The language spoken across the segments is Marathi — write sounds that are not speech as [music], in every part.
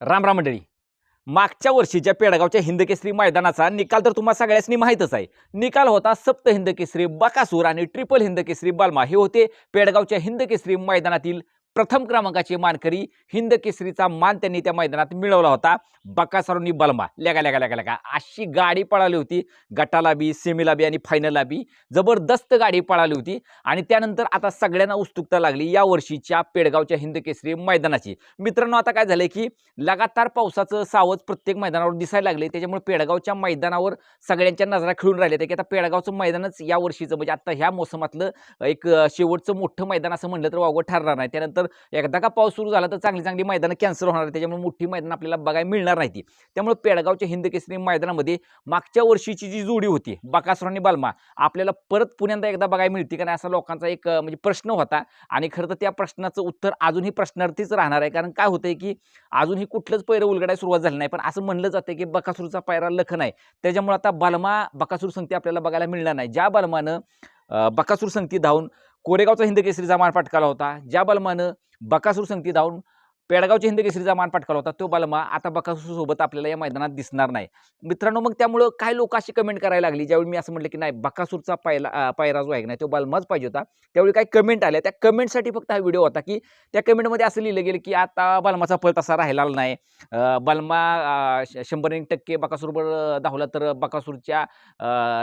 राम राम मंडळी. मागच्या वर्षीच्या पेडगावच्या हिंदकेसरी मैदानाचा निकाल तर तुम्हाला सगळ्यांनी माहीतच आहे. निकाल होता सप्त हिंदकेसरी बकासूर आणि ट्रिपल हिंदकेसरी बालमा. हे होते पेडगावच्या हिंदकेसरी मैदानातील प्रथम क्रमांकाची मानकरी हिंदकेसरीचा मान त्यांनी त्या मैदानात मिळवला होता. बकासुरांनी बलमा. लेगा लेगा लेगा लेगा. अशी गाडी पळाली होती. गटाला बी सेमीला बी आणि फायनलला बी जबरदस्त गाडी पळाली होती. आणि त्यानंतर आता सगळ्यांना उत्सुकता लागली या वर्षीच्या पेडगावच्या हिंदकेसरी मैदानाची. मित्रांनो आता काय झालंय की लगातार पावसाचं सावज प्रत्येक मैदानावर दिसायला लागले. त्याच्यामुळे पेडगावच्या मैदानावर सगळ्यांच्या नजरा खिळून राहिल्या. की आता पेडगावचं मैदानच या वर्षीचं म्हणजे आता ह्या मोसमातलं एक शेवटचं मोठं मैदान असं म्हणलं तर वावगं ठरणार नाही. त्यानंतर एकदा का पाऊस सुरू झाला तर चांगली चांगली मैदानं कॅन्सल होणार त्याच्यामुळे मोठी मैदान आपल्याला बघायला मिळणार नाही ती त्यामुळे पेडगावच्या हिंदकेसरी मैदानामध्ये मागच्या वर्षीची जी जोडी होती बकासूर आणि बालमा आपल्याला परत पुण्यांदा एकदा बघायला मिळते का नाही असा लोकांचा एक म्हणजे प्रश्न होता. आणि खरं तर त्या प्रश्नाचं उत्तर अजूनही प्रश्नार्थीच राहणार आहे. कारण काय होतंय की अजूनही कुठलंच पैरं उलगडायला सुरुवात झाली नाही. पण असं म्हणलं जातं की बकासूरचा पायरा लखन आहे. त्याच्यामुळे आता बालमा बकासूर संगती आपल्याला बघायला मिळणार नाही. ज्या बालमानं बकासूर संगती धावून कोरेगावचा हिंदकेसरीचा मान फटकाला होता. ज्या बलमानं बकासूर संगती धावून पेडगावच्या हिंदकेसरीचा मान पटकावला होता. तो बलमा आता बकासूरसोबत आपल्याला या मैदानात दिसणार नाही. मित्रांनो मग त्यामुळं काय लोक अशी कमेंट करायला लागली. ज्यावेळी मी असं म्हटलं की नाही बकासूरचा पायला पायरा जो आहे की नाही तो बलमाच पाहिजे होता. त्यावेळी काही कमेंट आल्या. त्या कमेंटसाठी फक्त हा व्हिडिओ होता की त्या कमेंटमध्ये असं लिहिलं गेलं की आता बलमाचा फल तसा राहिला नाही. बलमा श- शंभर एक टक्के बकासूरवर धावला तर बकासूरच्या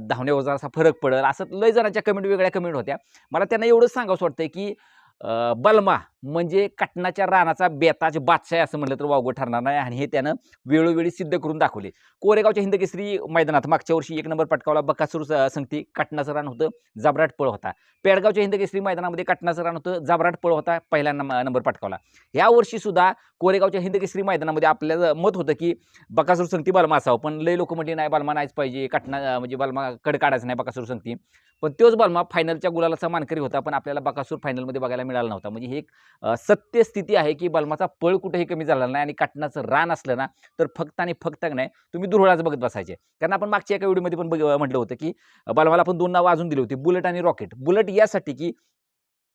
धावण्यावर जरासा फरक पडेल. असं लय जणांच्या कमेंट वेगळ्या कमेंट होत्या. मला त्यांना एवढंच सांगावं वाटतंय की बलमा म्हणजे कटनाच्या रानाचा बेताज बादशाह असं म्हटलं तर वावगं ठरणार नाही. आणि हे त्यानं वेळोवेळी सिद्ध करून दाखवले. कोरेगावच्या हिंदकेसरी मैदानात मागच्या वर्षी एक नंबर पटकावला बकासूर संगती कटनाचं रान होतं जबराट पळ होता. पेडगावच्या हिंदकेसरी मैदानामध्ये कटनाचं रान होतं जबराट पळ होता पहिला नंबर पटकावला. या वर्षी सुद्धा कोरेगावच्या हिंदकेसरी मैदानामध्ये आपल्याला मत होतं की बकासूर संगती बलमा असावं. पण लय लोक म्हणले नाही बलमा नाहीच पाहिजे. कटना म्हणजे बलमा कड काढायचं नाही बकासूर संगती. पण तोच बलमा फायनलच्या गुलालाचा मानकरी होता. पण आपल्याला बकासूर फायनलमध्ये बघायला मिळाला नव्हता. म्हणजे ही एक सत्यस्थिती सत्य स्थिती आहे की बलमाचा पळ कुठेही कमी झाला नाही आणि काटणाचं रान असलं ना तर फक्त आणि फक्त नाही तुम्ही दुर्वळाच बघत बसायचे. कारण आपण मागच्या एका व्हिडिओमध्ये पण बघ म्हटलं होतं की बलमाला आपण दोन नावं अजून दिली होती बुलेट आणि रॉकेट. बुलेट यासाठी की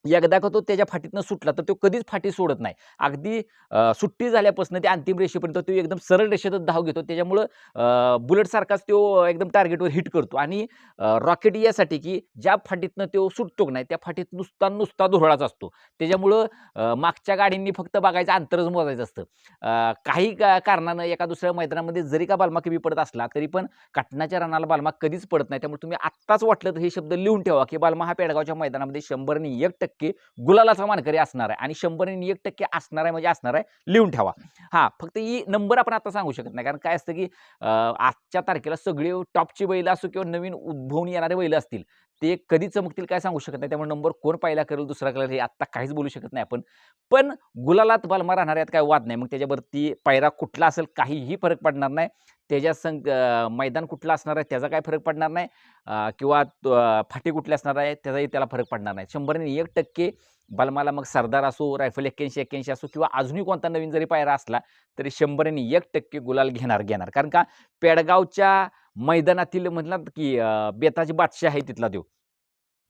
एकदा का तो त्याच्या फाटीतनं सुटला तर तो कधीच फाटी सोडत नाही. अगदी सुट्टी झाल्यापासून ते अंतिम रेषेपर्यंत तो एकदम सरळ रेषेतच धाव घेतो. त्याच्यामुळं बुलेटसारखाच तो एकदम टार्गेटवर हिट करतो. आणि रॉकेट यासाठी की ज्या फाटीतनं तो सुटतो नाही त्या फाटीत नुसता नुसता धुरळाच असतो. त्याच्यामुळं मागच्या गाडींनी फक्त बघायचं अंतरच मोजायचं असतं. काही का कारणानं एका दुसऱ्या मैदानामध्ये जरी का बालमा कमी पडत असला तरी पण काटणाच्या रणाला बालमा कधीच पडत नाही. त्यामुळे तुम्ही आत्ताच वाटलं तर हे शब्द लिहून ठेवा की बालमा हा पेडगावच्या मैदानामध्ये शंभरनी एक टक्के गुलालाचा मानकरी असणार आहे आणि शंभर एक टक्के असणार आहे म्हणजे असणार आहे लिहून ठेवा. हा फक्त ही नंबर आपण आता सांगू शकत नाही. कारण काय असतं की आजच्या तारखेला सगळे टॉपची बैल असो किंवा नवीन उद्भवून येणारे बैल असतील ते कधी चमकतील काय सांगू शकत नाही. त्यामुळे नंबर कोण पाहिला करेल दुसरा करेल हे आत्ता काहीच बोलू शकत नाही आपण. पण गुलालात बालमा राहणार यात काय वाद नाही. मग त्याच्यावरती पायरा कुठला असेल काहीही फरक पडणार नाही. त्याच्या संग मैदान कुठलं असणार आहे त्याचा काय फरक पडणार नाही. किंवा तो, फाटी कुठली असणार आहे त्याचाही त्याला फरक पडणार नाही. शंभरने एक टक्के बलमाला मग सरदार असो रायफल एक्क्याऐंशी एक्क्याऐंशी असो किंवा अजूनही कोणता नवीन जरी पायरा असला तरी शंभर आणि एक टक्के गुलाल घेणार घेणार. कारण का पेडगावच्या मैदानातील म्हणतात की अं, बेताची बादशाह आहे तिथला देव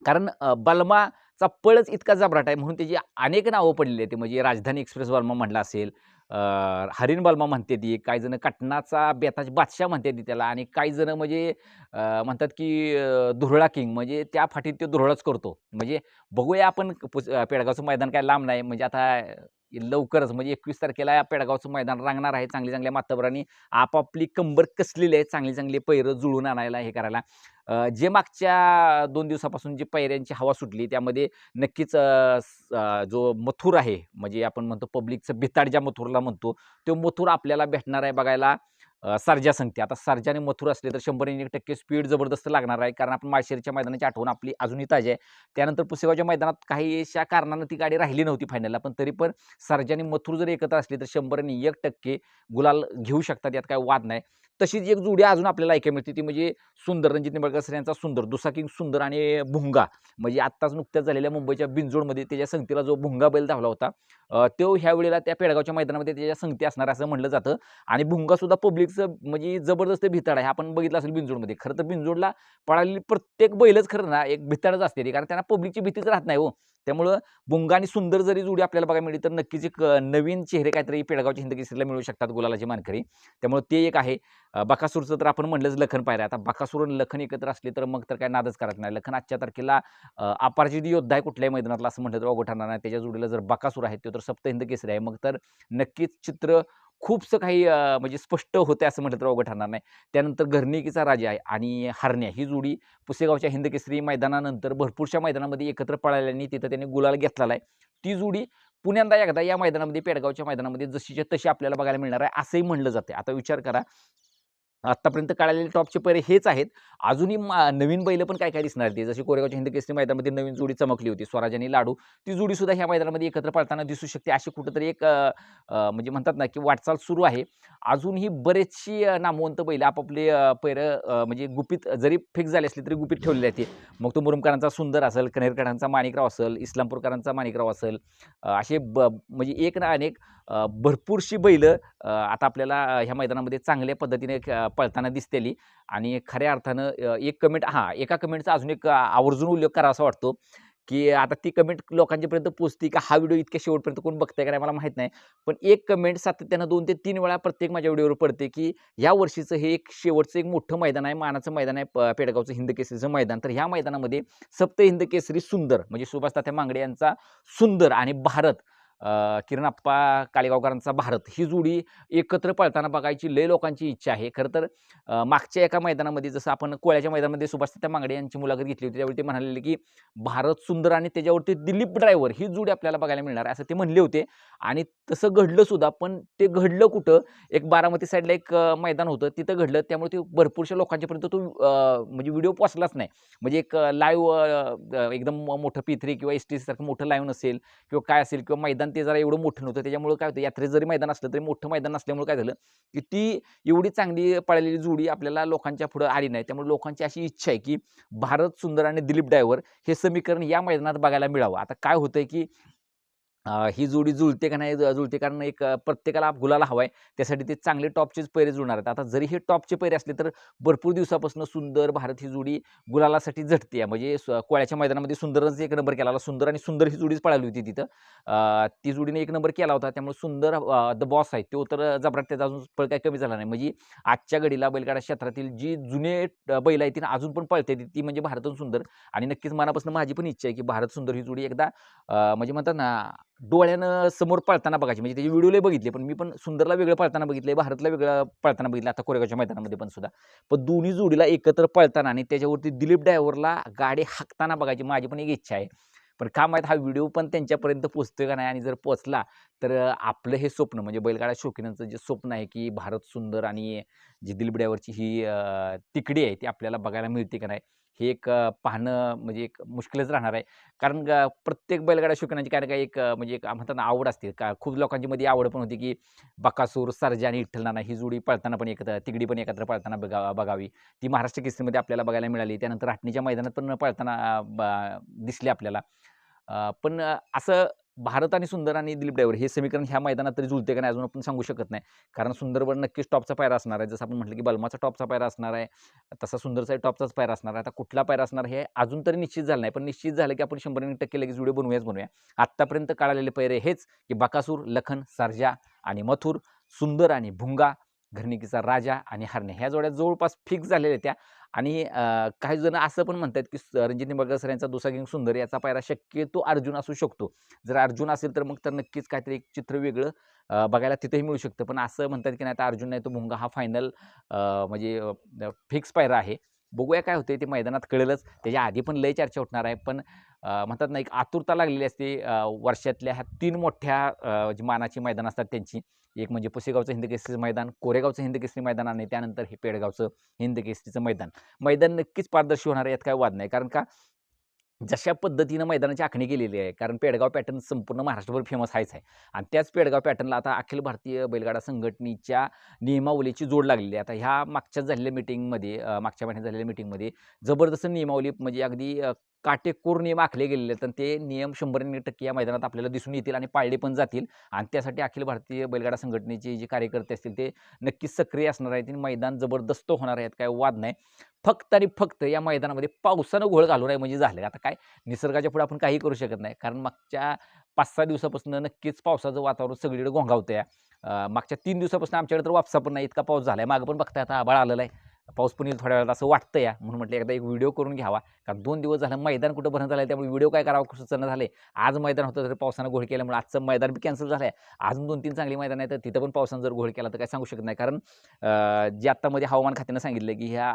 कारण बलमाचा पळच इतका जबराट आहे म्हणून त्याची अनेक नावं पडलेली आहेत. म्हणजे राजधानी एक्सप्रेस बलमा म्हटलं असेल हरिण बल्मा म्हणते ती काही जण कटनाचा बेताच बादशाह म्हणते ती त्याला आणि काही जण म्हणजे म्हणतात की धुरळा किंग म्हणजे त्या फाटीत तो धुरळच करतो. म्हणजे बघूया आपण पेडगावचं मैदान काय लांब नाही. म्हणजे आता लवकरच म्हणजे एकवीस तारखेला पेडगावचं मैदान रांगणार आहे चांगली चांगल्या मातबरांनी आपापली कंबर कसलेली आहे चांगली चांगली पैरं जुळून आणायला हे करायला. जे मागच्या दोन दिवसापासून जी पैऱ्यांची हवा सुटली त्यामध्ये नक्कीच जो मथुर आहे म्हणजे आपण म्हणतो पब्लिकचं भिताड ज्या मथुरला म्हणतो तो मथुर आपल्याला भेटणार आहे बघायला. सारजा संगती. आता सारजा आणि मथुर असले तर शंभर आणि एक टक्के स्पीड जबरदस्त लागणार आहे. कारण आपण माळशेरच्या मैदानाची आठवण आपली अजूनही ताजी आहे. त्यानंतर पुसेगावच्या मैदानात काहीशा कारणानं ती गाडी राहिली नव्हती फायनलला पण तरी पण सारजा आणि मथुर जर एकत्र असली तर शंभर आणि एक टक्के गुलाल घेऊ शकतात. यात काय वाद नाही. तशीच एक जोडी अजून आपल्याला ऐकायला मिळते. ती म्हणजे सुंदर रणजित निंबाळकर सर यांचा सुंदर दुसा किंग सुंदर आणि भुंगा. म्हणजे आत्ताच नुकत्याच झालेल्या मुंबईच्या बिंजोडमध्ये त्याच्या संगतीला जो भुंगा बैल धावला होता तो ह्या वेळेला त्या पेडगावच्या मैदानामध्ये त्याच्या संगती असणार असं म्हटलं जातं. आणि भुंगासुद्धा पब्लिक पब्लिकचं म्हणजे जबरदस्त भिताड आहे. आपण बघितलं असेल बिंजोडमध्ये खरं तर बिंजोडला पळालेली प्रत्येक बैलच खरं ना एक भिताडच असते ती, कारण त्यांना पब्लिकची भीतीच राहत नाही हो. त्यामुळं बुंगा आणि सुंदर जरी जोडी आपल्याला बघायला मिळली तर नक्कीच एक नवीन चेहरे काहीतरी पेडगावच्या हिंदकेसरीला मिळू शकतात गुलालाची मानकरी. त्यामुळे ते एक आहे. बकासूरचं तर आपण म्हणलंच लखन पाहिलं आता बकासूर आणि लखन एकत्र असले तर मग तर काय नादच करत नाही. लखन आजच्या तारखेला अपारजित योद्धा आहे कुठल्याही मैदानातला असं म्हटलं तर अवघड ठरणार नाही. त्याच्या जोडीला जर बकासूर आहे तो तर सप्त हिंद केसरी आहे. मग तर नक्कीच चित्र खूपसं काही म्हणजे स्पष्ट होते असं म्हटलं तर अवघड ठरणार नाही. त्यानंतर घरणिकीचा राजा आहे आणि हरण्या. ही जोडी पुसेगावच्या हिंदकेसरी मैदानानंतर भरपूरशा मैदानामध्ये एकत्र पळाल्याने तिथं त्यांनी गुलाल घेतलेला आहे. ती जोडी पुण्यांदा एकदा या मैदानामध्ये पेडगावच्या मैदानामध्ये जशीच्या तशी आपल्याला बघायला मिळणार आहे असंही म्हणलं जाते आता विचार करा आत्तापर्यंत काढलेले टॉपचे पैरे हेच आहेत. अजूनही मा- नवीन बैल पण काय काय दिसणार ते जशी कोरेगावच्या हिंदकेसरी मैदानामध्ये नवीन जोडी चमकली होती स्वराज आणि लाडू. ती जोडी सुद्धा ह्या मैदानामध्ये एकत्र पाळताना दिसू शकते अशी कुठंतरी एक म्हणजे म्हणतात ना की वाटचाल सुरू आहे. अजूनही बरेचशी नामवंत बैल आपापले पैरं म्हणजे गुपित जरी फिक्स झाले असले तरी गुपित ठेवलेले आहेत मग तो मुरुमकरांचा सुंदर असेल कनेरकरांचा माणिकराव असेल इस्लामपूरकरांचा माणिकराव असेल असे ब म्हणजे एक ना अनेक भरपूरशी बैलं आता आपल्याला ह्या मैदानामध्ये चांगल्या पद्धतीने पळताना दिसतेली. आणि खऱ्या अर्थानं एक कमेंट हां एका कमेंटचा अजून एक आवर्जून उल्लेख करावा असा वाटतो की आता ती कमेंट लोकांच्यापर्यंत पोचते का हा व्हिडिओ इतक्या शेवटपर्यंत कोण बघतंय का नाही मला माहीत नाही. पण एक कमेंट सातत्यानं दोन ते तीन वेळा प्रत्येक माझ्या व्हिडिओवर पडते की या वर्षीचं हे एक शेवटचं एक मोठं मैदान आहे मानाचं मैदान आहे प- पेडगावचं हिंद केसरीचं मैदान. तर ह्या मैदानामध्ये सप्त हिंद केसरी सुंदर म्हणजे सुभाष तात्या मांगडे यांचा सुंदर आणि भारत अ, किरण भारत ही जोडी एकत्र पळताना बघायची लय लोकांची इच्छा आहे. खरं तर मागच्या एका मैदानामध्ये जसं आपण कोळ्याच्या मैदानामध्ये सुभाष तात्या मांगडे यांची मुलाखत घेतली होती त्यावेळी ते म्हणाले की भारत सुंदर आणि त्याच्यावरती दिलीप ड्रायव्हर ही जोडी आपल्याला बघायला मिळणार असं ते म्हणले होते. आणि तसं घडलं सुद्धा पण ते घडलं कुठं? एक बारामती साईडला एक मैदान होतं तिथं घडलं. त्यामुळे ते भरपूरशा लोकांच्यापर्यंत तो म्हणजे व्हिडिओ पोचलाच नाही. म्हणजे एक लाईव्ह एकदम मोठं पिथरी किंवा एस टी सारखं मोठं लाईव्ह नसेल किंवा काय असेल किंवा मैदान ते जरा एवढं मोठं नव्हतं. त्याच्यामुळे काय होतं यात्रेत जरी मैदान असलं तरी मोठं मैदान नसल्यामुळे काय झालं की ती एवढी चांगली पळालेली जोडी आपल्याला लोकांच्या पुढं आली नाही. त्यामुळे लोकांची अशी इच्छा आहे की भारत सुंदर आणि दिलीप डायव्हर हे समीकरण या मैदानात बघायला मिळावं. आता काय होतंय की ही जोडी जुळते का नाही जुळते कारण एक प्रत्येकाला गुलाला हवा आहे त्यासाठी ते चांगले टॉपचेच पैरे जुळणार आहेत. आता जरी हे टॉपचे पैरे असले तर भरपूर दिवसापासून सुंदर भारत ही जोडी गुलालासाठी झटते. म्हणजे कोळ्याच्या मैदानामध्ये सुंदरच एक नंबर केला होता. सुंदर आणि सुंदर ही जोडीच पळाली होती तिथं. ती जोडीने एक नंबर केला होता. त्यामुळे सुंदर द बॉस आहे. तो तर जबराट त्याचा अजून पळ काय कमी झाला नाही. म्हणजे आजच्या घडीला बैलगाडा क्षेत्रातील जी जुने बैल आहे ती अजून पण पळते. ती म्हणजे भारत सुंदर. आणि नक्कीच मनापासून माझी पण इच्छा आहे की भारत सुंदर ही जोडी एकदा म्हणजे म्हणतात ना डोळ्यानं समोर पळताना बघायची. म्हणजे त्याचे व्हिडिओला बघितले पण मी पण सुंदरला वेगळं पळताना बघितले भारतला वेगळं पळताना बघितलं आता कोरेगावच्या मैदानामध्ये पण सुद्धा. पण दोन्ही जोडीला एकत्र पळताना आणि त्याच्यावरती दिलीप ड्रायव्हरला गाडी हाकताना बघायची माझी पण एक इच्छा आहे. पण का माहीत हा व्हिडिओ पण त्यांच्यापर्यंत पोचतोय का नाही आणि जर पोचला तर आपलं हे स्वप्न म्हणजे बैलगाडा शौकीनांचं जे स्वप्न आहे की भारत सुंदर आणि जी दिलीप ही तिकडी आहे ती आपल्याला बघायला मिळते का नाही हे एक पाहणं म्हणजे एक मुश्किलच राहणार आहे. कारण ग- प्रत्येक बैलगाडा शिकण्याची काय काय एक म्हणजे एक म्हणताना आवड असते. का खूप लोकांची मध्ये आवड पण होती की बकासूर सरजा आणि इठ्ठलनाना ही जोडी पळताना पण एकत्र तिगडी पण एकत्र पळताना बघा बघावी. ती महाराष्ट्र केसरीमध्ये आपल्याला बघायला मिळाली. त्यानंतर राटणीच्या मैदानात पण पळताना ब- दिसली आपल्याला. पण असं भारत आणि सुंदर आणि दिलीप डायवर हे समीकरण ह्या मैदानात तरी जुळते का नाही अजून आपण सांगू शकत नाही. कारण सुंदरवर नक्कीच टॉपचा पायरा असणार आहे. जसं आपण म्हटलं की बलमाचा टॉपचा पायरा असणार आहे तसा सुंदरचा टॉपचाच पायरा असणार आहे. आता कुठला पायरा असणार हे अजून तरी निश्चित झालं नाही. पण निश्चित झालं की आपण शंभर टक्के लगेच व्हिडिओ बनवूयाच बनवूया. आत्तापर्यंत काढलेले पैरे हेच की बकासूर लखन सारजा आणि मथुर सुंदर आणि भुंगा घरणिकीचा राजा आणि हरणे. ह्या जोड्या जवळपास फिक्स झालेल्या त्या. आणि काही जण असं पण म्हणतात की रणजित निंबाळकर सर यांचा दुसरा गिंग सुंदर याचा पायरा शक्यतो अर्जुन असू शकतो. जर अर्जुन असेल तर मग तर नक्कीच काहीतरी एक चित्र वेगळं बघायला तिथेही मिळू शकतं. पण असं म्हणतात की नाही आता अर्जुन नाही तो भुंगा हा फायनल म्हणजे फिक्स पायरा आहे. बघूया काय होते ते मैदानात कळेलच. त्याच्या आधी पण लय चर्चा उठणार आहे. पण म्हणतात ना एक आतुरता लागलेली असते. वर्षातल्या ह्या तीन मोठ्या जी मानाची मैदान असतात त्यांची. एक म्हणजे पुसेगावचं हिंदकेसरी मैदान कोरेगावचं हिंदकेसरी मैदान आणि त्यानंतर हे पेडगावचं हिंदकेसरीचं मैदान. मैदान नक्कीच पारदर्शी होणार आहे यात काय वाद नाही. कारण का? जशा पद्धतीनं मैदानाची आखणी केलेली आहे कारण पेडगाव पॅटर्न संपूर्ण महाराष्ट्रभर फेमस आहेच आहे. आणि त्याच पेडगाव पॅटर्नला आता अखिल भारतीय बैलगाडा संघटनेच्या नियमावलीची जोड लागलेली आहे. आता ह्या मागच्या झालेल्या मिटिंगमध्ये मागच्या महिन्यात झालेल्या मिटिंगमध्ये जबरदस्त नियमावली म्हणजे अगदी काटेकोर नियम आखले गेलेले आहेत. आणि ते नियम शंभर टक्के या मैदानात आपल्याला दिसून येतील आणि पाळले पण जातील. आणि त्यासाठी अखिल भारतीय बैलगाडा संघटनेचे जे कार्यकर्ते असतील ते नक्कीच सक्रिय असणार आहेत आणि मैदान जबरदस्त होणार आहेत काय वाद नाही. फक्त आणि फक्त या मैदानामध्ये पावसानं घोळ घालू नये म्हणजे झालं. आता काय? निसर्गाच्या पुढे आपण काही करू शकत नाही. कारण मागच्या पाच सहा दिवसापासून नक्कीच पावसाचं वातावरण सगळीकडे घोंगावतं आहे मागच्या तीन दिवसापासून आमच्याकडे तर वापसा पण नाही. इतका पाऊस झाला आहे मागं पण बघताय आता आबाळ आलेला आहे. पाऊस पण येईल थोड्या वेळात असं वाटतं या. म्हणून म्हटलं एकदा एक व्हिडिओ करून घ्यावा. कारण दोन दिवस झालं मैदान कुठं भरणं झालं त्यामुळे व्हिडिओ काय करावा कसं झालं झाले आज मैदान होतं तर पावसानं घोळ केल्यामुळे आजचं मैदान बी कॅन्सल झालं आहे अजून दोन तीन चांगली मैदान आहेत तर तिथं पण पावसानं जर घोळ केला तर काय सांगू शकत नाही. कारण जे आत्तामध्ये हवामान खात्यानं सांगितलं की ह्या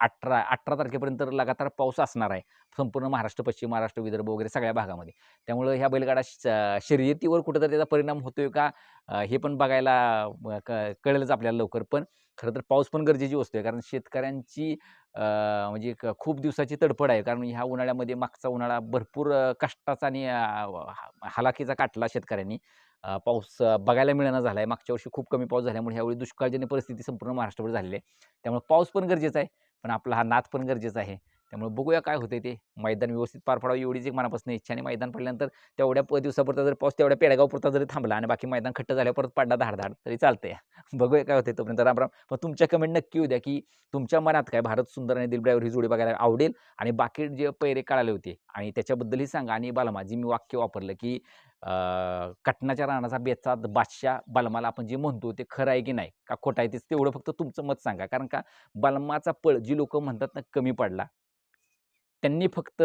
अठरा अठरा तारखेपर्यंत लगातार पाऊस असणार आहे. संपूर्ण महाराष्ट्र पश्चिम महाराष्ट्र विदर्भ वगैरे सगळ्या भागामध्ये. त्यामुळं ह्या बैलगाडा श- शर्यतीवर कुठेतरी त्याचा परिणाम होतोय का? हे पण बघायला क- कळेलच आपल्याला लवकर. पण खरं तर पाऊस पण गरजेची वस्तू आहे. कारण शेतकऱ्यांची म्हणजे क- खूप दिवसाची तडफड आहे. कारण ह्या उन्हाळ्यामध्ये मागचा उन्हाळा भरपूर कष्टाचा आणि हलाखीचा हालाकीचा काटला शेतकऱ्यांनी. पाऊस बघायला मिळणं झाला आहे मागच्या वर्षी खूप कमी पाऊस झाल्यामुळे ह्यावेळी दुष्काळजन्य परिस्थिती संपूर्ण महाराष्ट्रभर झालेली आहे. त्यामुळे पाऊस पण गरजेचा आहे पण आपला हा नाद पण गरजेचा आहे. त्यामुळे बघूया काय होते ते. मैदान व्यवस्थित पार पडावं एवढीच एक मनापासून इच्छा आणि मैदान पडल्यानंतर तेवढ्या प दिवसापुरता जर पाऊस तेवढ्या पेडगावपुरता जरी थांबला आणि बाकी मैदान खट्ट झाल्यावर परत पडला धाडधाड तरी चालतंय. [laughs] बघूया काय होते तोपर्यंत. राम राम. तुमच्या कमेंट नक्की होऊ द्या की तुमच्या मनात काय? भारत सुंदर आणि दिल ड्रायव्हर ही जोडी बघायला आवडेल आणि बाकी जे पैरे काढाले होते आणि त्याच्याबद्दलही सांगा आणि बालमा जी मी वाक्य वापरलं की कटनाच्या रानाचा बेचा बादशाह बलमाला आपण जे म्हणतो ते खरं आहे की नाही? का खोटं आहे तेच तेवढं फक्त तुमचं मत सांगा. कारण का? बलमाचा पळ जी लोक म्हणतात ना कमी पडला. त्यांनी फक्त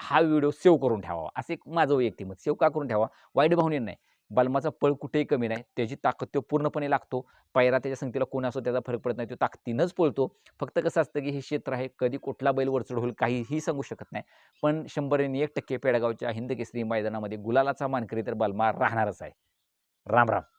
हा व्हिडिओ सेव्ह करून ठेवावा. असं एक माझं वैयक्तिक मत. सेव्ह का करून ठेवा वाईट भावने नाही. बलमाचा पळ कुठेही कमी नाही. त्याची ताकद तो पूर्णपणे लागतो. पायरा त्याच्या संगतीला कोण असो त्याचा फरक पडत नाही. तो ताकदीनंच पळतो. फक्त कसं असतं की हे क्षेत्र आहे. कधी कुठला बैल वरचढ होईल काहीही सांगू शकत नाही. पण शंभर आणि एक टक्के पेडगावच्या हिंद केसरी मैदानामध्ये गुलालाचा मानकरी तर बलमा राहणारच आहे. राम राम.